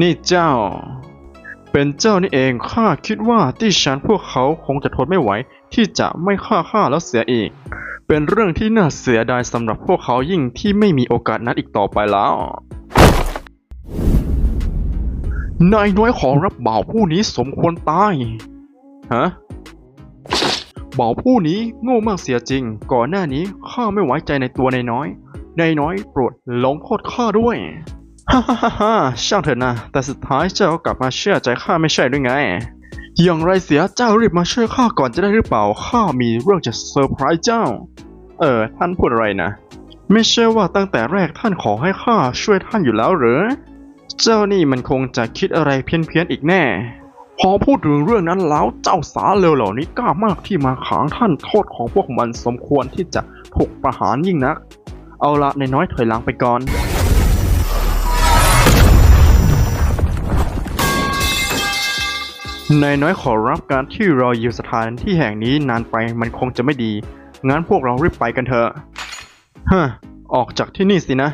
นี่เจ้า เป็นเจ้านี่เองข้าคิดว่าที่ฉันพวกเขาคงจะทนไม่ไหว ที่จะไม่ฆ่าข้าแล้วเสียอีก เป็นเรื่องที่น่าเสียดายสำหรับพวกเขายิ่งที่ไม่มีโอกาสนั้นอีกต่อไปแล้วนายน้อยขอรับบ่าวผู้นี้สมควรตาย ฮะบ่าวผู้นี้โง่มากเสียจริง ก่อนหน้านี้ข้าไม่ไว้ใจในตัวนายน้อย นายน้อยโปรดลงโทษข้าด้วย ฮ่าฮ่าฮ่าฮ่าช่างเถอะนะ แต่สุดท้ายเจ้าก็กลับมาเชื่อใจข้าไม่ใช่หรือไง อย่างไรเสียเจ้ารีบมาช่วยข้าก่อนจะได้หรือเปล่า ข้ามีเรื่องจะเซอร์ไพรส์เจ้า เออ ท่านพูดอะไรนะ ไม่ใช่ว่าตั้งแต่แรกท่านขอให้ข้าช่วยท่านอยู่แล้วเหรอเจ้านี่มันคงจะคิดอะไรเพี้ยนๆอีกแน่ พอพูดถึงเรื่องนั้นแล้วเจ้าสาเลวเหล่านี้กล้ามากที่มาขางท่านโทษของพวกมันสมควรที่จะถูกประหารยิ่งนัก เอาละในน้อยถอยหลังไปก่อน นายน้อยขอรับการที่รออยู่สถานที่แห่งนี้นานไปมันคงจะไม่ดี งั้นพวกเรารีบไปกันเถอะฮะออกจากที่นี่สินะ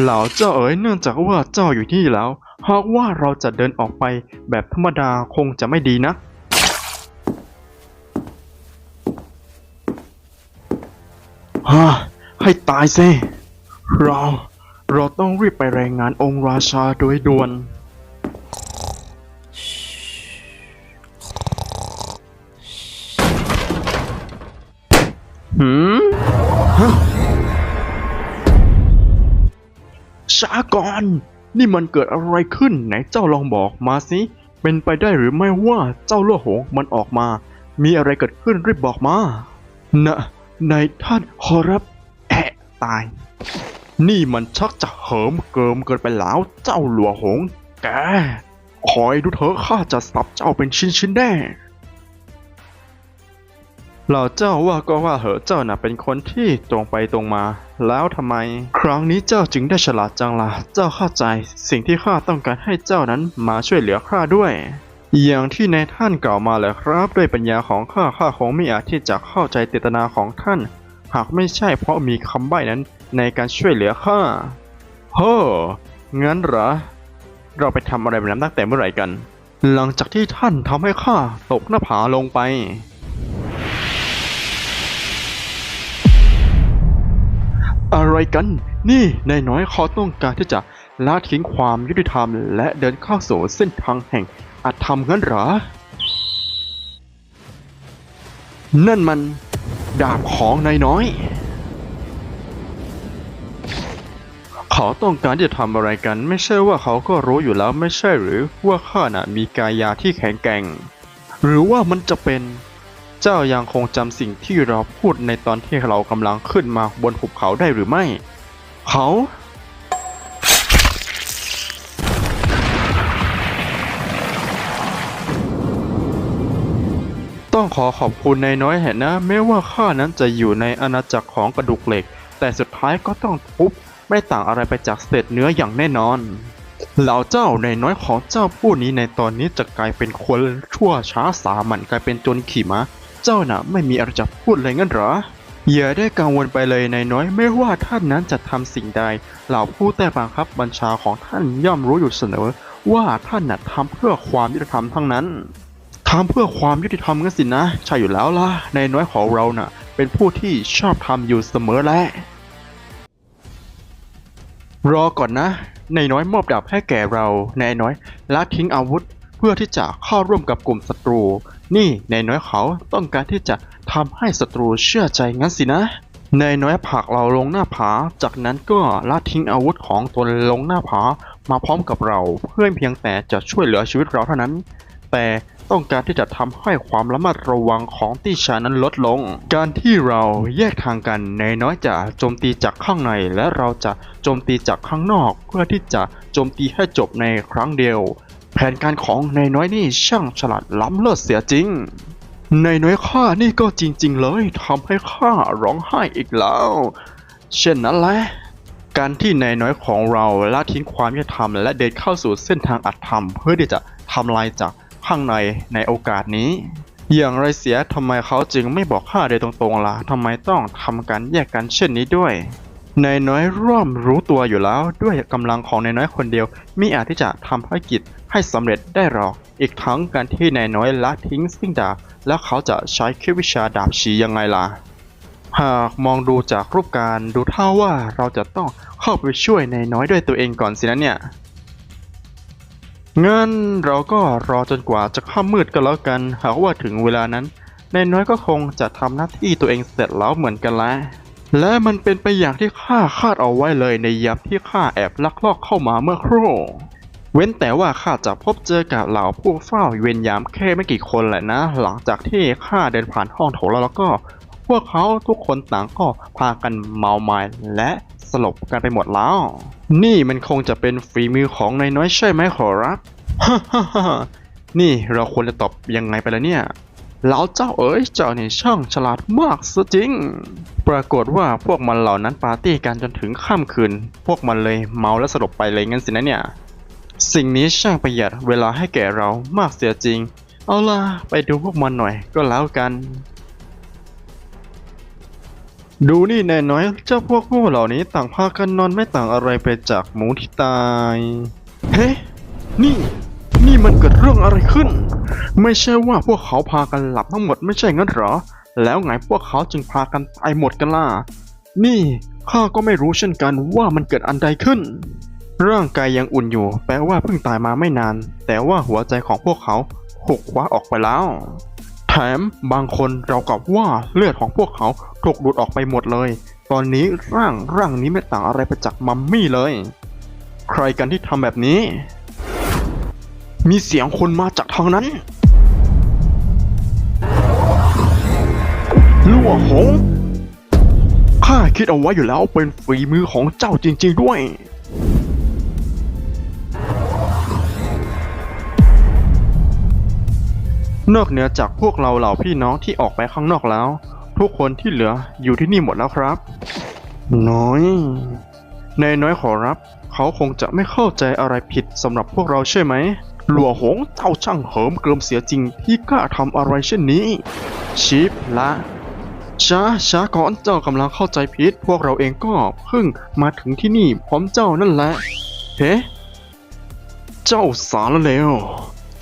เหล่าเจ้าเอ๋ยเนื่องจากว่าเจ้าอยู่ที่นี่แล้ว หากว่าเราจะเดินออกไปแบบธรรมดาคงจะไม่ดีนะฮะให้ตายสิเรา เราต้องรีบไปรายงานองค์ราชาโดยด่วน หืมฮะช้าก่อน นี่มันเกิดอะไรขึ้นไหนเจ้าลองบอกมาสิเป็นไปได้หรือไม่ว่าเจ้าล่วหงมันออกมา มีอะไรเกิดขึ้นรีบบอกมานะในท่านขอรับแอะตาย นี่มันชักจะเหิมเกิมเกินไปแล้วเจ้าหลัวหง แกคอยดูเถอะข้าจะสับเจ้าเป็นชิ้นๆแน่ เหล่าเจ้าว่าก็ว่าเหอะเจ้าน่ะเป็นคนที่ตรงไปตรงมา แล้วทำไม ครั้งนี้เจ้าจึงได้ฉลาดจังล่ะ เจ้าเข้าใจ สิ่งที่ข้าต้องการให้เจ้านั้นมาช่วยเหลือข้าด้วย อย่างที่ในท่านกล่าวมาแหละครับ ด้วยปัญญาของข้าข้าคงไม่อาจที่จะเข้าใจเจตนาของท่าน หากไม่ใช่เพราะมีคำใบ้นั้นในการช่วยเหลือข้าเฮ้องั้นเหรอ เราไปทำอะไรแบบนั้นตั้งแต่เมื่อไหร่กัน หลังจากที่ท่านทำให้ข้าตกหน้าผาลงไป อะไรกัน นี่นายน้อยเขาต้องการที่จะละทิ้งความยุติธรรม และเดินเข้าสู่เส้นทางแห่งอาธรรมงั้นหรอ นั่นมันดาบของนายน้อย เขาต้องการจะทำอะไรกัน ไม่ใช่ว่าเขาก็รู้อยู่แล้วไม่ใช่หรือว่าข้าน่ะมีกายาที่แข็งแกร่ง หรือว่ามันจะเป็น เจ้ายังคงจำสิ่งที่เราพูดในตอนที่เรากำลังขึ้นมาบนหุบเขาได้หรือไม่ เขา ต้องขอขอบคุณนายน้อยแห่นะ แม้ว่าข้านั้นจะอยู่ในอาณาจักรของกระดูกเหล็ก แต่สุดท้ายก็ต้องทุบไม่ต่างอะไรไปจากเศษเนื้ออย่างแน่นอน เหล่าเจ้าในน้อยของเจ้าผู้นี้ในตอนนี้จะกลายเป็นคนชั่วช้าสามัญกลายเป็นจนขี่ม้า เจ้าน่ะไม่มีอะไรจะพูดเลยงั้นหรอ อย่าได้กังวลไปเลยในน้อยไม่ว่าท่านนั้นจะทำสิ่งใด เหล่าผู้ใต้บังคับบัญชาของท่านย่อมรู้อยู่เสนอ ว่าท่านน่ะทำเพื่อความยุติธรรมทั้งนั้นทำเพื่อความยุติธรรมกันสินะ ใช่อยู่แล้วล่ะในน้อยของเราน่ะ เป็นผู้ที่ชอบทำอยู่เสมอแหละรอก่อนนะนายน้อยมอบดาบให้แก่เรานายน้อยละทิ้งอาวุธเพื่อที่จะเข้าร่วมกับกลุ่มศัตรู นี่นายน้อยเขาต้องการที่จะทำให้ศัตรูเชื่อใจงั้นสินะนายน้อยผลักเราลงหน้าผา จากนั้นก็ละทิ้งอาวุธของตนลงหน้าผา มาพร้อมกับเราเพื่อเพียงแต่จะช่วยเหลือชีวิตเราเท่านั้น แต่ต้องการที่จะทำให้ความระมัดระวังของติชานั้นลดลง การที่เราแยกทางกันนายน้อยจะโจมตีจากข้างในและเราจะโจมตีจากข้างนอก เพื่อที่จะโจมตีให้จบในครั้งเดียว แผนการของนายน้อยนี่ช่างฉลาดล้ำเลิศเสียจริงนายน้อยข้านี่ก็จริง ๆ เลยทำให้ข้าร้องไห้อีกแล้ว เช่นนั้นแหละการที่นายน้อยของเราละทิ้งความยุติธรรมและเดินเข้าสู่เส้นทางอัตธรรม เพื่อที่จะทำลายจากข้างในในโอกาสนี้ อย่างไรเสียทำไมเขาจึงไม่บอกข้าโดยตรงๆล่ะทำไมต้องทำการแยกกันเช่นนี้ด้วย นายน้อยร่วมรู้ตัวอยู่แล้วด้วยกำลังของนายน้อยคนเดียวมิอาจที่จะทำภารกิจให้สำเร็จได้หรอก อีกทั้งการที่นายน้อยละทิ้งสิ่งดาบแล้วเขาจะใช้แค่วิชาดาบฉียังไงล่ะ หากมองดูจากรูปการดูเท่าว่าเราจะต้องเข้าไปช่วยนายน้อยด้วยตัวเองก่อนสินะเนี่ยงั้นเราก็รอจนกว่าจะค่ำมืดก็แล้วกันหากว่าถึงเวลานั้นนายน้อยก็คงจะทำหน้าที่ตัวเองเสร็จแล้วเหมือนกันแล้ว และมันเป็นไปอย่างที่ข้าคาดเอาไว้เลยในยามที่ข้าแอบลักลอบเข้ามาเมื่อครู่เว้นแต่ว่าข้าจะพบเจอกับเหล่าผู้เฝ้าเวรยามแค่ไม่กี่คนแหละนะ หลังจากที่ข้าเดินผ่านห้องโถงแล้วแล้วก็ พวกเขาทุกคนต่างก็พากันเมาไม้และสลบกันไปหมดแล้ว นี่มันคงจะเป็นฝีมือของนายน้อยใช่ไหมขอรับฮ่าฮ่าฮ่านี่เราควรจะตอบยังไงไปแล้วเนี่ย แล้วเจ้าเอ๋ยเจ้านี่ช่างฉลาดมากซะจริง ปรากฏว่าพวกมันเหล่านั้นปาร์ตี้กันจนถึงค่ำคืน พวกมันเลยเมาและสลบไปเลยงั้นสินะเนี่ย สิ่งนี้ช่างประหยัดเวลาให้แก่เรามากเสียจริง เอาล่ะไปดูพวกมันหน่อยก็แล้วกัน ดูนี่แน่น้อยเจ้าพวกโง่เหล่านี้ต่างพากันนอนไม่ต่างอะไรไปจากหมูที่ตาย เฮ้ นี่ นี่มันเกิดเรื่องอะไรขึ้น ไม่ใช่ว่าพวกเขาพากันหลับทั้งหมดไม่ใช่งั้นเหรอ แล้วไงพวกเขาจึงพากันตายหมดกันล่ะ นี่ข้าก็ไม่รู้เช่นกันว่ามันเกิดอันใดขึ้น ร่างกายยังอุ่นอยู่ แปลว่าเพิ่งตายมาไม่นาน แต่ว่าหัวใจของพวกเขาถูกคว้าออกไปแล้ว แถมบางคนเรากับว่าเลือดของพวกเขาถูกดูดออกไปหมดเลย ตอนนี้ร่างร่างนี้ไม่ต่างอะไรไปจากมัมมี่เลย ใครกันที่ทำแบบนี้ มีเสียงคนมาจากทางนั้นลั่วหงข้าคิดเอาไว้อยู่แล้วเป็นฝีมือของเจ้าจริง ๆด้วย นอกเหนือจากพวกเราเหล่าพี่น้องที่ออกไปข้างนอกแล้ว ทุกคนที่เหลืออยู่ที่นี่หมดแล้วครับ น้อยนายน้อยขอรับ เขาคงจะไม่เข้าใจอะไรผิดสำหรับพวกเราใช่ไหม หลัวหงเจ้าช่างเหิมเกริมเสียจริงที่กล้าทำอะไรเช่นนี้ ชิปละช้าช้าก่อนเจ้ากำลังเข้าใจผิด พวกเราเองก็เพิ่งมาถึงที่นี่พร้อมเจ้านั่นแหละเฮ้เจ้าสารเลว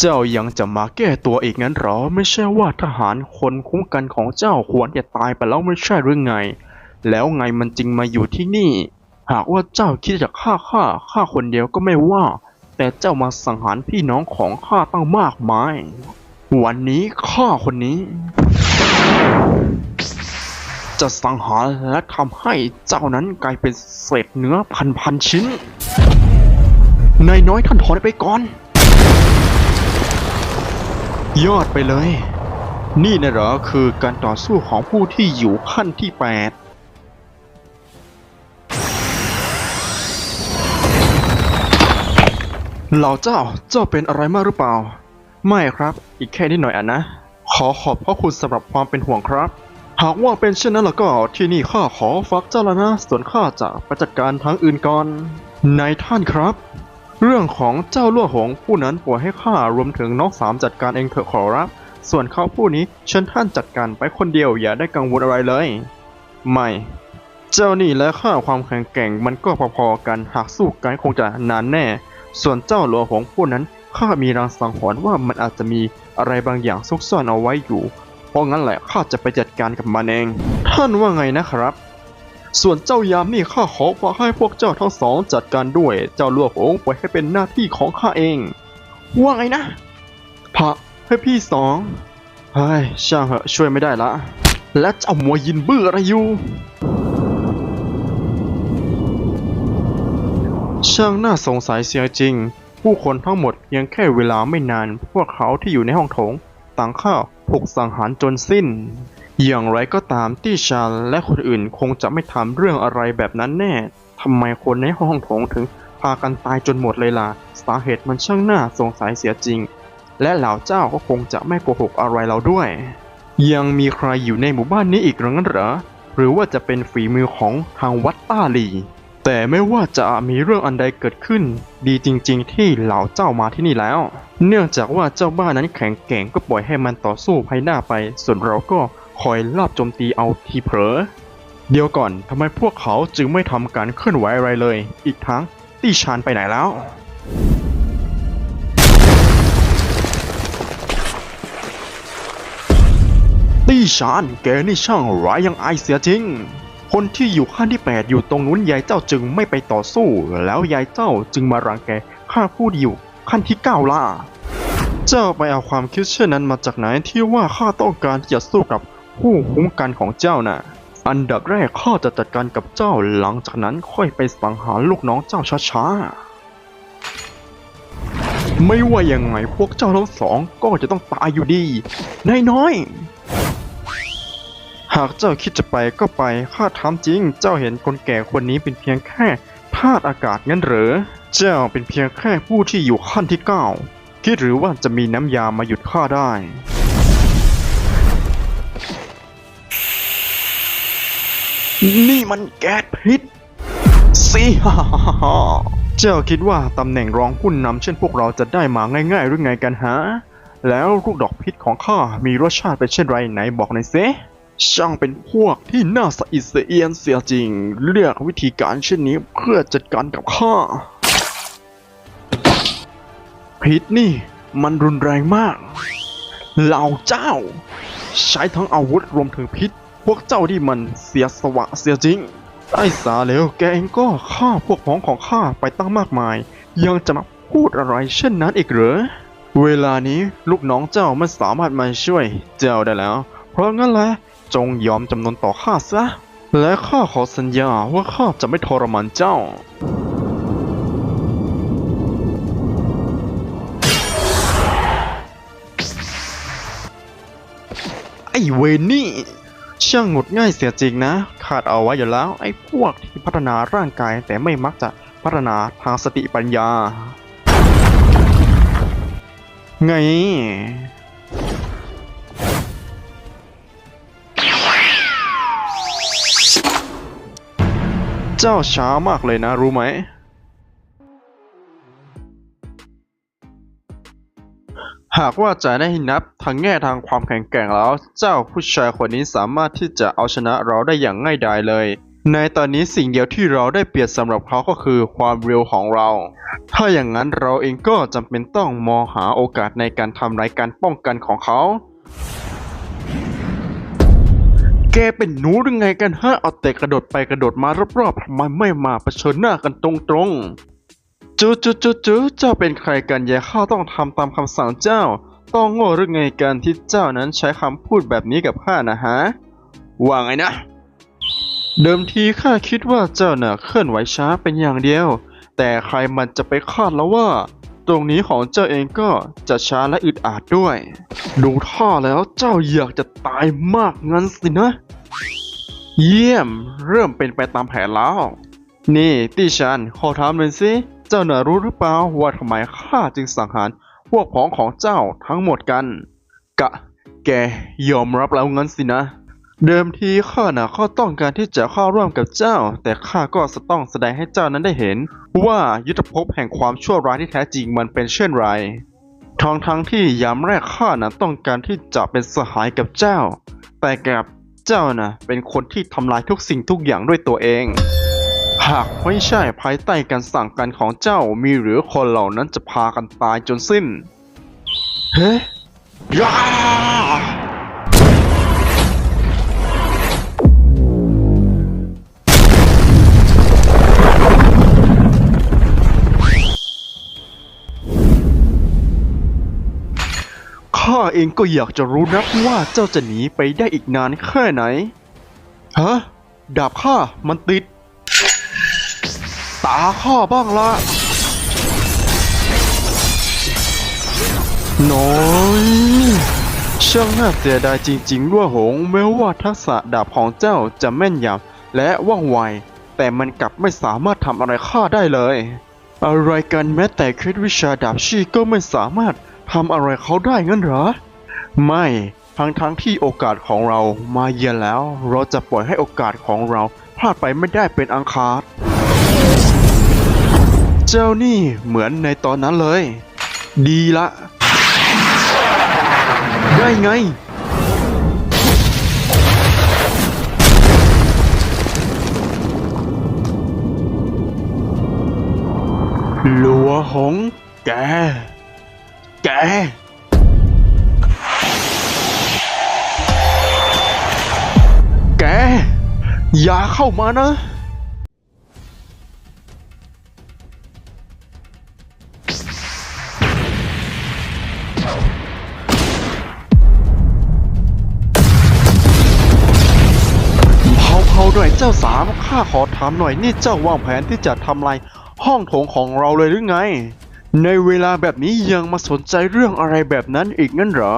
เจ้ายังจะมาแก้ตัวอีกงั้นหรอ ไม่ใช่ว่าทหารคนคุ้มกันของเจ้าควรจะตายไปแล้วไม่ใช่หรือไง แล้วไงมันจึงมาอยู่ที่นี่ หากว่าเจ้าคิดจะฆ่าข้าข้าคนเดียวก็ไม่ว่า แต่เจ้ามาสังหารพี่น้องของข้าตั้งมากมาย วันนี้ข้าคนนี้ จะสังหารและทำให้เจ้านั้นกลายเป็นเศษเนื้อพันพันชิ้น นายน้อยท่านถอนไปก่อน ยอดไปเลย นี่นะเหรอคือการต่อสู้ของผู้ที่อยู่ขั้นที่แปด เหล่าเจ้าเจ้าเป็นอะไรมากหรือเปล่า ไม่ครับ อีกแค่นิดหน่อยอะนะ ขอขอบพระคุณสำหรับความเป็นห่วงครับ หากว่าเป็นเช่นนั้นแล้วก็ที่นี่ข้าขอฝากเจ้าแล้วนะ ส่วนข้าจะไปจัดการทางอื่นก่อนนายท่านครับ เรื่องของเจ้าลั่วหงผู้นั้นปล่อยให้ข้ารวมถึงน้องสามจัดการเองเถอะขอรับ ส่วนเขาผู้นี้เชิญท่านจัดการไปคนเดียวอย่าได้กังวลอะไรเลย ไม่ เจ้านี่และข้าความแข็งแกร่งมันก็พอๆกันหากสู้กันคงจะนานแน่ ส่วนเจ้าหลวงของผู้นั้นข้ามีรางสังหรณ์ว่ามันอาจจะมีอะไรบางอย่างซุกซ่อนเอาไว้อยู่ เพราะงั้นแหละข้าจะไปจัดการกับมันเอง ท่านว่าไงนะครับ ส่วนเจ้ายามนี่ข้าขอฝากให้พวกเจ้าทั้งสองจัดการด้วย เจ้าลวกโองปล่อยให้เป็นหน้าที่ของข้าเอง ว่าไงนะพระให้พี่สองเฮ้ยช่างเหอะช่วยไม่ได้ละ และเจ้ามัวยินบื้ออะไรอยู่ ช่างน่าสงสัยเสียจริง ผู้คนทั้งหมดเพียงแค่เวลาไม่นาน พวกเขาที่อยู่ในห้องโถง ต่างข้าถูกสังหารจนสิ้น อย่างไรก็ตามที่ชาและคนอื่นคงจะไม่ทำเรื่องอะไรแบบนั้นแน่ทำไมคนในห้องโถงถึงพากันตายจนหมดเลยล่ะสาเหตุมันช่างน่าสงสัยเสียจริง และเหล่าเจ้าก็คงจะไม่โกหกอะไรเราด้วย ยังมีใครอยู่ในหมู่บ้านนี้อีกหรืองั้นเหรอหรือว่าจะเป็นฝีมือของทางวัดต้าลี แต่ไม่ว่าจะมีเรื่องอันใดเกิดขึ้น ดีจริงๆ ที่เหล่าเจ้ามาที่นี่แล้ว เนื่องจากว่าเจ้าบ้านนั้นแข็งแกร่งก็ปล่อยให้มันต่อสู้ภายหน้าไป ส่วนเราก็คอยลอบโจมตีเอาทีเผลอเดียวก่อนทำไมพวกเขาจึงไม่ทำการเคลื่อนไหวอะไรเลย อีกทั้งตี้ชานไปไหนแล้วตี้ชานแกนี่ช่างร้ายยังอายเสียจริง คนที่อยู่ขั้นที่ 8 อยู่ตรงนู้นยายเจ้าจึงไม่ไปต่อสู้ แล้วยายเจ้าจึงมารังแกข้าผู้อยู่ขั้นที่ 9 ล่ะ เจ้าไปเอาความคิดเช่นนั้นมาจากไหนที่ว่าข้าต้องการที่จะสู้กับผู้คุ้มกันของเจ้าน่ะ อันดับแรกข้าจะจัดการกับเจ้าหลังจากนั้นค่อยไปสังหารลูกน้องเจ้าช้าๆ ไม่ว่ายังไงพวกเจ้าทั้งสองก็จะต้องตายอยู่ดีนายน้อย หากเจ้าคิดจะไปก็ไป ข้าถามจริง เจ้าเห็นคนแก่คนนี้เป็นเพียงแค่ธาตุอากาศงั้นเหรอ เจ้าเป็นเพียงแค่ผู้ที่อยู่ขั้นที่เก้าคิดหรือว่าจะมีน้ำยามาหยุดข้าได้ นี่มันแก๊สพิษสิฮ่าฮ่าฮ่าเจ้าคิดว่าตำแหน่งรองผู้นำเช่นพวกเราจะได้มาง่ายๆหรือไงกันฮะ แล้วลูกดอกพิษของข้ามีรสชาติเป็นเช่นไรไหนบอกหน่อยสิ ช่างเป็นพวกที่น่าสะอิดสะเอียนเสียจริง เลือกวิธีการเช่นนี้เพื่อจัดการกับข้าพิษนี่มันรุนแรงมาก เหล่าเจ้า ใช้ทั้งอาวุธรวมถึงพิษ พวกเจ้าที่มันเสียสวะเสียจริงไอ้สาเลวแกเองก็ฆ่าพวกพ้องของข้าไปตั้งมากมาย ยังจะมาพูดอะไรเช่นนั้นอีกเหรอ เวลานี้ลูกน้องเจ้าไม่สามารถมาช่วยเจ้าได้แล้ว เพราะงั้นแหละ จงยอมจำนนต่อข้าซะ และข้าขอสัญญาว่าข้าจะไม่ทรมานเจ้า ไอ้เวนี่ช่างงดง่ายเสียจริงนะ ขาดเอาไว้อยู่แล้วไอ้พวกที่พัฒนาร่างกายแต่ไม่มักจะพัฒนาทางสติปัญญา ไง เจ้าช้ามากเลยนะ รู้ไหม หากว่าจะได้นับทางแง่ทางความแข็งแกร่งแล้ว เจ้าผู้ชายคนนี้สามารถที่จะเอาชนะเราได้อย่างง่ายดายเลย ในตอนนี้สิ่งเดียวที่เราได้เปรียบสำหรับเขาก็คือความเร็วของเรา ถ้าอย่างนั้นเราเองก็จำเป็นต้องมองหาโอกาสในการทำรายการป้องกันของเขา แกเป็นหนูหรือไงกันฮะเอาแต่กระโดดไปกระโดดมารอบๆทำไมไม่มาเผชิญหน้ากันตรงๆจูจูจูจูเจ้าเป็นใครกันอย่าข้าต้องทำตามคำสั่งเจ้า ต้องโง่หรือไงกันที่เจ้านั้นใช้คำพูดแบบนี้กับข้านะฮะว่าไงนะ เดิมทีข้าคิดว่าเจ้าน่ะเคลื่อนไหวช้าเป็นอย่างเดียว แต่ใครมันจะไปคาดแล้วว่า ตรงนี้ของเจ้าเองก็จะช้าและอึดอัดด้วย ดูท่าแล้วเจ้าอยากจะตายมากงั้นสินะ เยี่ยม เริ่มเป็นไปตามแผนแล้ว นี่ตี้ชันขอถามหน่อยสิ เจ้าน่ะรู้หรือเปล่าว่าทำไมข้าจึงสังหารพวกพ้องของเจ้าทั้งหมดกัน กะ แกยอมรับแล้วงั้นสินะ เดิมทีข้าน่ะก็ต้องการที่จะเข้าร่วมกับเจ้า แต่ข้าก็จะต้องแสดงให้เจ้านั้นได้เห็น ว่ายุทธภพแห่งความชั่วร้ายที่แท้จริงมันเป็นเช่นไรทั้งทั้งที่ยามแรกข้าน่ะต้องการที่จะเป็นสหายกับเจ้า แต่กลับเจ้าน่ะเป็นคนที่ทำลายทุกสิ่งทุกอย่างด้วยตัวเอง หากไม่ใช่ภายใต้การสั่งการของเจ้ามีหรือคนเหล่านั้นจะพากันตายจนสิ้น เฮ้ย เองก็อยากจะรู้นักว่าเจ้าจะหนีไปได้อีกนานแค่ไหน ฮะ ดาบข้ามันติด ตาข้าบ้างละน้อยช่างน่าเสียดายจริงๆด้วยหงแม้ว่าทักษะดาบของเจ้าจะแม่นยำและว่องไว แต่มันกลับไม่สามารถทำอะไรข้าได้เลย อะไรกันแม้แต่เคล็ดวิชาดาบชีก็ไม่สามารถ ทำอะไรเขาได้งั้นเหรอ ไม่ทั้งทั้งที่โอกาสของเรามาเยือนแล้ว เราจะปล่อยให้โอกาสของเราพลาดไปไม่ได้เป็นอังคารเจ้านี่เหมือนในตอนนั้นเลย ดีละ ได้ไงหลัวหงแก แก แก อย่าเข้ามานะ เผาเผาหน่อยเจ้าสามข้าขอถามหน่อยนี่เจ้าวางแผนที่จะทำลายห้องโถงของเราเลยหรือไง ในเวลาแบบนี้ยังมาสนใจเรื่องอะไรแบบนั้นอีกงั้นเหรอ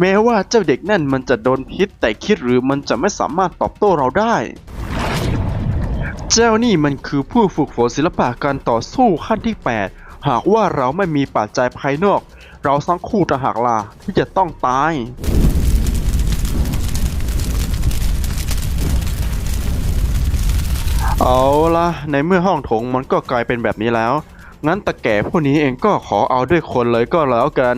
แม้ว่าเจ้าเด็กนั่นมันจะโดนพิษแต่คิดหรือมันจะไม่สามารถตอบโต้เราได้ เจ้านี่มันคือผู้ฝึกฝนศิลปะการต่อสู้ขั้นที่ 8 หากว่าเราไม่มีปัจจัยภายนอก เราทั้งคู่จะหักลาที่จะต้องตายเอาละในเมื่อห้องโถงมันก็กลายเป็นแบบนี้แล้ว งั้นตะแก่พวกนี้เองก็ขอเอาด้วยคนเลยก็แล้วกัน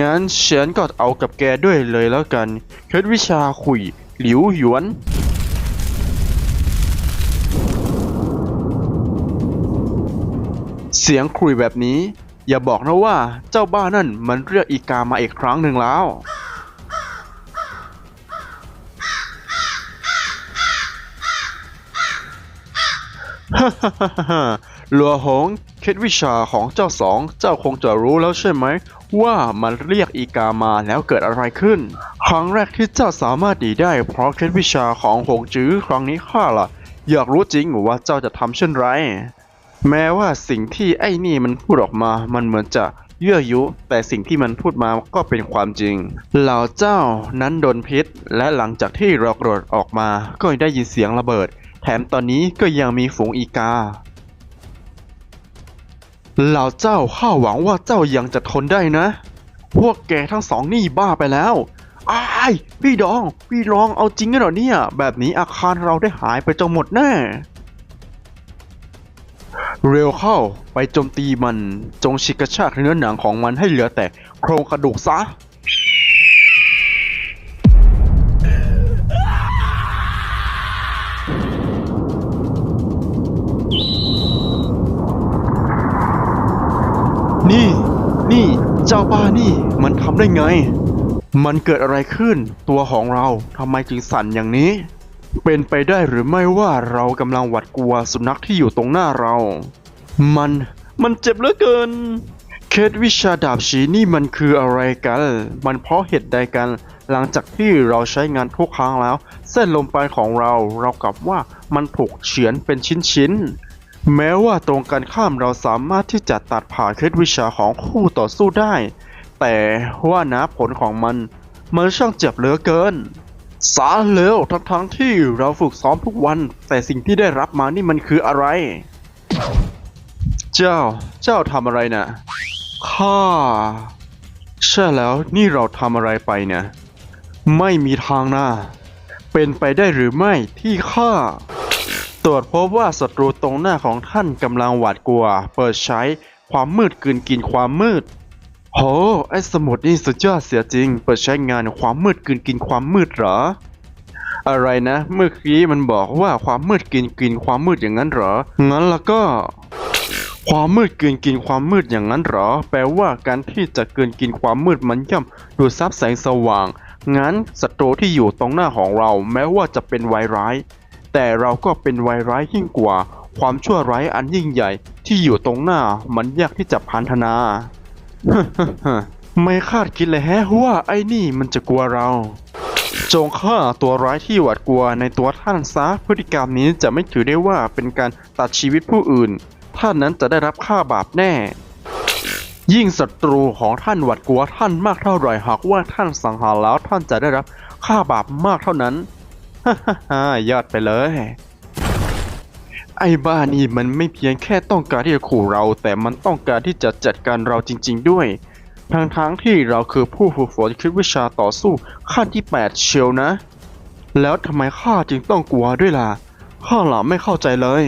งั้นฉันก็เอากับแกด้วยเลยแล้วกัน เคล็ดวิชาขุยหลิวหยวนเสียงครุยแบบนี้ อย่าบอกนะว่าเจ้าบ้านั่นมันเรียกอีกามาอีกครั้งหนึ่งแล้ว ฮ่าฮ่าฮ่าฮ่าหลัวหง เคล็ดวิชาของเจ้าสองเจ้าคงจะรู้แล้วใช่ไหม ว่ามันเรียกอีกามาแล้วเกิดอะไรขึ้น ครั้งแรกที่เจ้าสามารถดีได้ เพราะเคล็ดวิชาของหงจื้อครั้งนี้ข้าล่ะ อยากรู้จริงว่าเจ้าจะทำเช่นไร แม้ว่าสิ่งที่ไอ้นี่มันพูดออกมามันเหมือนจะเยั่วยุ แต่สิ่งที่มันพูดมาก็เป็นความจริง เหล่าเจ้านั้นโดนพิษ และหลังจากที่เรากรดออกมา ก็ได้ยินเสียงระเบิด แถมตอนนี้ก็ยังมีฝูงอีกา เหล่าเจ้าข้าหวังว่าเจ้ายังจะทนได้นะ พวกแกทั้งสองนี่บ้าไปแล้วอ้ายพี่ดอง พี่รองเอาจริงกันเหรอเนี่ย แบบนี้อาคารเราได้หายไปจนหมดแน่ เร็วเข้าไปโจมตีมันจงฉีกกระชากเนื้อหนังของมันให้เหลือแต่โครงกระดูกซะ นี่ นี่ เจ้าบ้านี่ มันทำได้ไง มันเกิดอะไรขึ้น ตัวของเราทำไมจึงสั่นอย่างนี้ เป็นไปได้หรือไม่ว่าเรากำลังหวาดกลัวสุนัขที่อยู่ตรงหน้าเรา มัน มันเจ็บเหลือเกิน เคสวิชาดาบฉีนี่มันคืออะไรกัน มันเพราะเหตุใดกัน หลังจากที่เราใช้งานทุกครั้งแล้ว เส้นลมปราณของเรา เรากลับว่ามันถูกเฉือนเป็นชิ้นๆ แม้ว่าตรงกันข้ามเราสามารถที่จะตัดผ่านเคล็ดวิชาของคู่ต่อสู้ได้ แต่ว่านะผลของมัน มันช่างเจ็บเหลือเกิน สาเลวทั้งๆที่เราฝึกซ้อมทุกวัน แต่สิ่งที่ได้รับมานี่มันคืออะไร เจ้า เจ้าทำอะไรนะ่ะข้าใช่แล้วนี่เราทำอะไรไปเนี่ย ไม่มีทางนะเป็นไปได้หรือไม่ที่ข้า ตรวจพบว่าศัตรูตรงหน้าของท่านกำลังหวาดกลัว เปิดใช้ความมืดกลืนกินความมืด โห ไอ้สมุดนี่สุดยอดเสียจริง เปิดใช้งานความมืดกลืนกินความมืดเหรอ อะไรนะ เมื่อกี้มันบอกว่าความมืดกินกินความมืดอย่างนั้นเหรอ งั้นแล้วก็ ความมืดกลืนกินความมืดอย่างนั้นเหรอ แปลว่าการที่จะกลืนกินความมืดมันย่อมดูดซับแสงสว่าง งั้นศัตรูที่อยู่ตรงหน้าของเรา แม้ว่าจะเป็นวายร้าย แต่เราก็เป็นวายร้ายยิ่งกว่า ความชั่วร้ายอันยิ่งใหญ่ที่อยู่ตรงหน้ามันยากที่จะพันธนา ไม่คาดคิดเลยแฮะว่าไอ้นี่มันจะกลัวเรา จงฆ่าตัวร้ายที่หวาดกลัวในตัวท่านซะพฤติกรรมนี้จะไม่ถือได้ว่าเป็นการตัดชีวิตผู้อื่น ท่านนั้นจะได้รับค่าบาปแน่ยิ่งศัตรูของท่านหวาดกลัวท่านมากเท่าไหร่หากว่าท่านสังหารแล้วท่านจะได้รับค่าบาปมากเท่านั้น ยอดไปเลย ไอ้บ้านี่มันไม่เพียงแค่ต้องการที่จะขู่เรา แต่มันต้องการที่จะจัดการเราจริง ๆ ด้วยทั้งทั้งๆที่เราคือผู้ฝึกฝนคิดวิชาต่อสู้ขั้นที่ 8 เชียวนะ แล้วทำไมข้าจึงต้องกลัวด้วยล่ะ ข้าหล่ะไม่เข้าใจเลย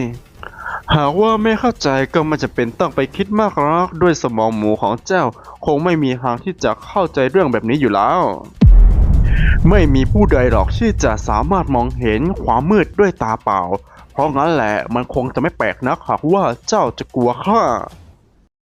หากว่าไม่เข้าใจก็ไม่จะเป็นต้องไปคิดมากรอกด้วยสมองหมูของเจ้า คงไม่มีทางที่จะเข้าใจเรื่องแบบนี้อยู่แล้ว ไม่มีผู้ใดหรอกที่จะสามารถมองเห็นความมืดด้วยตาเปล่า เพราะงั้นแหละมันคงจะไม่แปลกนักหากว่าเจ้าจะกลัวข้า